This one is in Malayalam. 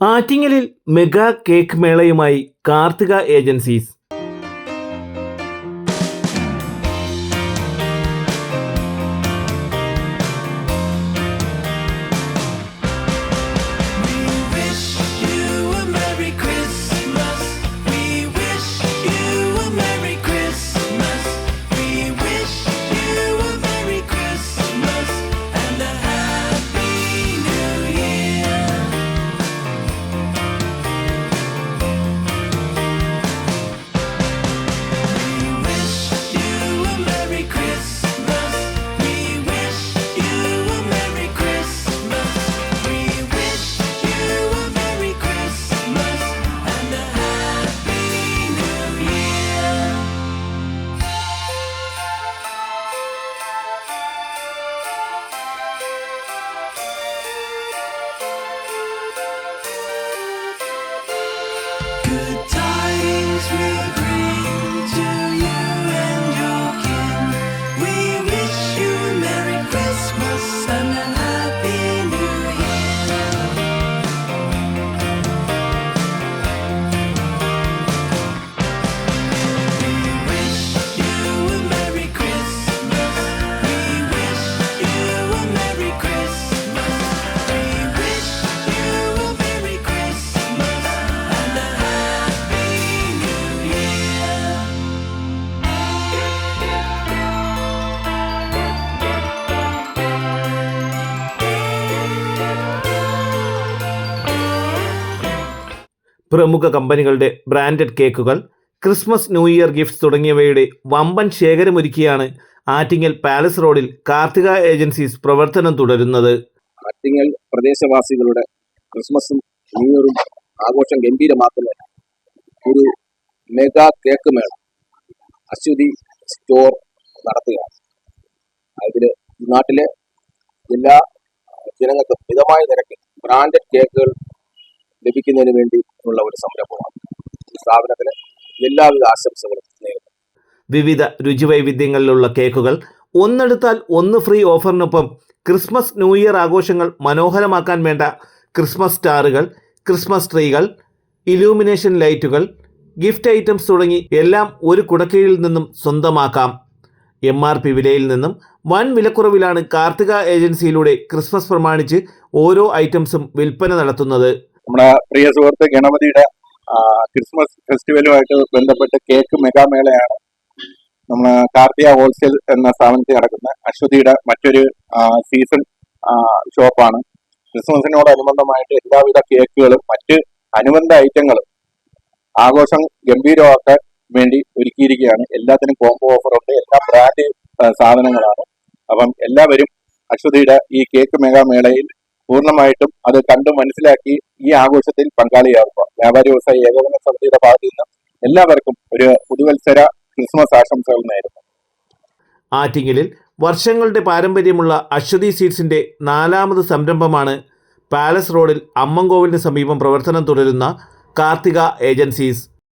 ആറ്റിങ്ങലിൽ മെഗാ കേക്ക് മേളയുമായി കാർത്തിക ഏജൻസീസ്. You. പ്രമുഖ കമ്പനികളുടെ ബ്രാൻഡഡ് കേക്കുകൾ ക്രിസ്മസ് ന്യൂ ഇയർ ഗിഫ്റ്റ്സ് തുടങ്ങിയവയുടെ വമ്പൻ ശേഖരമൊരുക്കിയാണ് ആറ്റിങ്ങൽ പാലസ് റോഡിൽ കാർത്തിക ഏജൻസീസ് പ്രവർത്തനം തുടരുന്നത്. ആറ്റിങ്ങൽ പ്രദേശവാസികളുടെ ക്രിസ്മസും ന്യൂ ഇയറും ആഘോഷം ഗംഭീരമാക്കുന്ന ഒരു മെഗാ കേക്ക് മേള അശ്വതി സ്റ്റോർ നടത്തുകയാണ്. അതിൽ നാട്ടിലെ എല്ലാ ജനങ്ങൾക്കും മിതമായ നിരക്കിൽ ബ്രാൻഡഡ് കേക്കുകൾ ലഭിക്കുന്നതിന് വേണ്ടി ഉള്ള ഒരു സംരംഭമാണ്. സ്ഥാപനത്തിന് എല്ലാവിധ ആശംസകളും നേരുന്നു. വിവിധ രുചിവൈവിധ്യങ്ങളിലുള്ള കേക്കുകൾ ഒന്നെടുത്താൽ ഒന്ന് ഫ്രീ ഓഫറിനൊപ്പം ക്രിസ്മസ് ന്യൂ ഇയർ ആഘോഷങ്ങൾ മനോഹരമാക്കാൻ വേണ്ട ക്രിസ്മസ് സ്റ്റാറുകൾ ക്രിസ്മസ് ട്രീകൾ ഇലൂമിനേഷൻ ലൈറ്റുകൾ ഗിഫ്റ്റ് ഐറ്റംസ് തുടങ്ങി എല്ലാം ഒരു കുടക്കീഴിൽ നിന്നും സ്വന്തമാക്കാം. എം ആർ പി വിലയിൽ നിന്നും വൻ വിലക്കുറവിലാണ് കാർത്തിക ഏജൻസിയിലൂടെ ക്രിസ്മസ് പ്രമാണിച്ച് ഓരോ ഐറ്റംസും വിൽപ്പന നടത്തുന്നത്. നമ്മുടെ പ്രിയ സുഹൃത്ത് ഗണപതിയുടെ ക്രിസ്മസ് ഫെസ്റ്റിവലുമായിട്ട് ബന്ധപ്പെട്ട് കേക്ക് മെഗാമേളയാണ് നമ്മൾ കാർത്തിക ഹോൾസെയിൽ എന്ന സ്ഥാപനത്തിൽ നടക്കുന്ന അശ്വതിയുടെ മറ്റൊരു സീസൺ ഷോപ്പാണ്. ക്രിസ്മസിനോടനുബന്ധമായിട്ട് എല്ലാവിധ കേക്കുകളും മറ്റ് അനുബന്ധ ഐറ്റങ്ങളും ആഘോഷം ഗംഭീരമാക്കാൻ വേണ്ടി ഒരുക്കിയിരിക്കുകയാണ്. എല്ലാത്തിനും കോംബോ ഓഫറുണ്ട് എല്ലാ ബ്രാൻഡ് സാധനങ്ങളാണ്. അപ്പം എല്ലാവരും അശ്വതിയുടെ ഈ കേക്ക് മെഗാമേളയിൽ പൂർണമായിട്ടും അത് കണ്ടു മനസ്സിലാക്കി ഈ ആഘോഷത്തിൽ പങ്കാളിയാവുക. വ്യാപാരി വ്യവസായ ഏകോപന സമിതിയുടെ ഭാഗത്തു നിന്ന് എല്ലാവർക്കും ഒരു പുതുവത്സര ക്രിസ്മസ് ആശംസകൾ നേരുന്നു. ആറ്റിങ്ങലിൽ വർഷങ്ങളുടെ പാരമ്പര്യമുള്ള അശ്വതി സീഡ്സിന്റെ നാലാമത് സംരംഭമാണ് പാലസ് റോഡിൽ അമ്മങ്കോവിലിന് സമീപം പ്രവർത്തനം തുടരുന്ന കാർത്തിക ഏജൻസീസ്.